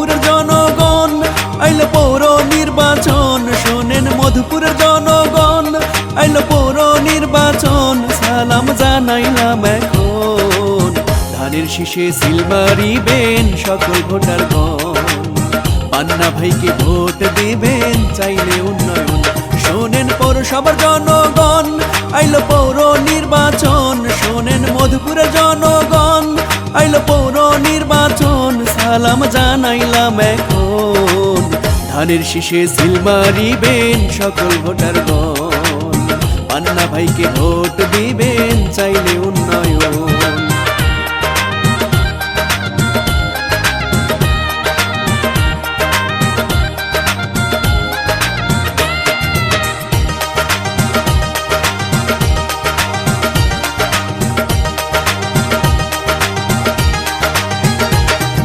মধুপুরের জনগণ, আইল পৌর নির্বাচন শোনেন মধুপুরের জনগণ, আইল পৌর নির্বাচন সালাম জানাইলাম এখন। ধানের শীষে সিল মারিবেন সকল ভোটারগণ পান্না ভাইকে ভোট দেবেন, চাইলে উন্নয়ন। শোনেন পৌরসভার জনগণ, আইল পৌর নির্বাচন ধানের শীষে সিল মারিবেন সকল ভোটারগণ পান্না ভাইকে ভোট দিবেন, চাইলে উন্নয়ন।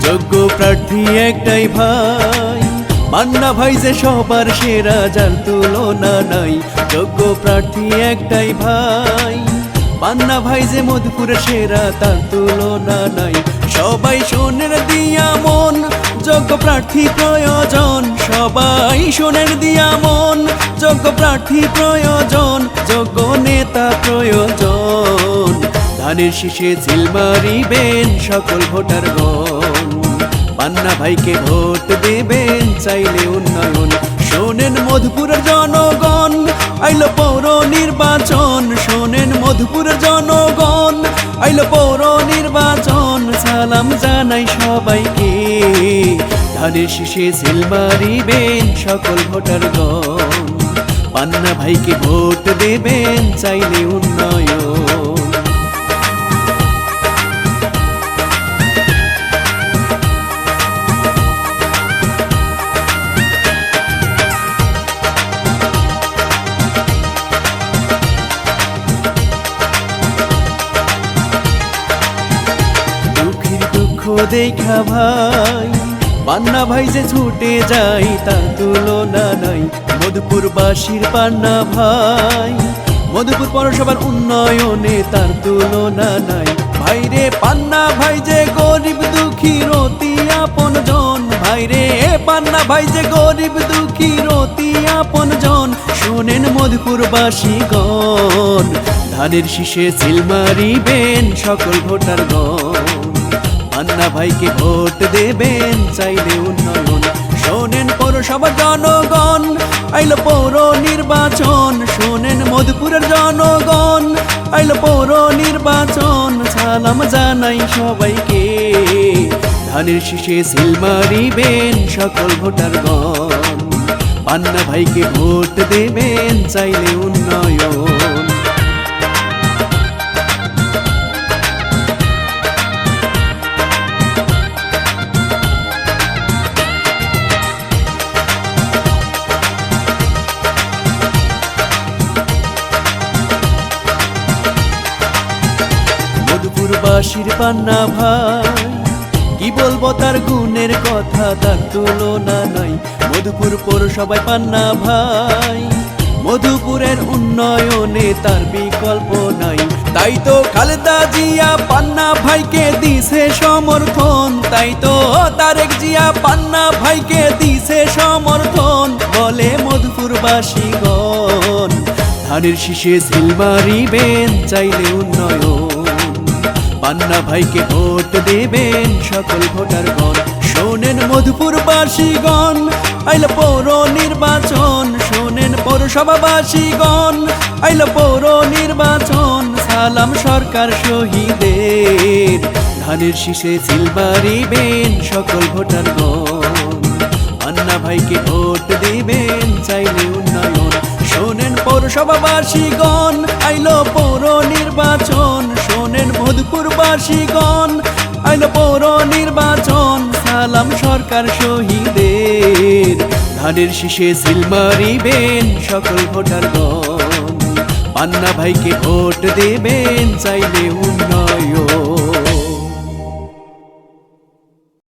যোগ্য প্রার্থী একটাই ভাই মান্না ভাই যে সবার সেরা, যার তুলনা নাই। যোগ্য প্রার্থী একটাই ভাই। মান্না ভাই যে মধুপুরের সেরা, তার তুলনা নাই। সবাই সোনের দিয়া মন, যোগ্য প্রার্থী প্রয়োজন। সবাই সোনের দিয়া মন, যোগ্য প্রার্থী প্রয়োজন। যোগ্য নেতা প্রয়োজন। ধানের শীষে ঝিল মারিবেন সকল ভোটারগণ পান্না ভাইকে ভোট দেবেন, চাইলে উন্নয়ন। শোনেন মধুপুরের জনগণ, আইল পৌর নির্বাচন। শোনেন মধুপুরের জনগণ, আইল পৌর নির্বাচন। সালাম জানাই সবাইকে। ধানের শীষে ঝিল মারিবেন সকল ভোটারগণ পান্না ভাইকে ভোট দেবেন, চাইলে উন্নয়ন। দুঃখ ভাই। পান্না ভাই যে ছুটে যাই তার তুলনা নাই। মধুপুরবাসীর পান্না ভাই। মধুপুর পৌরসভার উন্নয়নে তার তুলনা নাই। ভাইরে পান্না ভাই যে গরিব দুঃখী, রতি আপন জন। ভাইরে পান্না ভাই যে গরিব দুঃখী, রতি আপন জন। শোনেন মধুপুরবাসীগণ ধানের শীষে সিল মারিবেন সকল ভোটারগণ পান্না ভাইকে ভোট দেবেন, চাইলে উন্নয়ন। শোনেন পৌরসভার জনগণ, আইল পৌর নির্বাচন। শোনেন মধুপুরের জনগণ, আইল পৌর নির্বাচন। সালাম জানাই সবাইকে। ধানের শীষে সিল মারিবেন সকল ভোটারগণ। পান্না ভাইকে ভোট দেবেন, চাইলে উন্নয়ন। মধুপুরবাসীর পান্না ভাই। কি বলব তার গুণের কথা, তার তুলনা নাই। মধুপুর পৌরসভায় পান্না ভাই। মধুপুরের উন্নয়নে তার বিকল্প নাই। তাই তো খালেদা জিয়া পান্না ভাইকে দিছে সমর্থন। তাই তো তারেক জিয়া পান্না ভাইকে দিছে সমর্থন। বলে মধুপুরবাসীগণ ধানের শীষে ঝিল মারিবেন চাইলে উন্নয়ন পান্না ভাইকে ভোট দেবেন সকল ভোটারগণ। শোনেন মধুপুরবাসীগণ, আইল পৌর নির্বাচন। শোনেন পৌরসভাবাসীগণ, আইল পৌর নির্বাচন। সালাম সরকার শহীদের, ধানের শীষে সিল মারিবেন সকল ভোটারগণ। পান্না ভাইকে ভোট দেবেন চাইলে উন্নয়ন। শোনেন পৌরসভাবাসীগণ, আইল পৌর নির্বাচন। শোনেন মধুপুরবাসীগণ, আইন পৌর নির্বাচন, সালাম সরকার শহীদের। ধানের শীষে সিল মারিবেন সকল ভোটারগণ। পান্না ভাইকে ভোট দেবেন, চাইলে উন্নয়ন।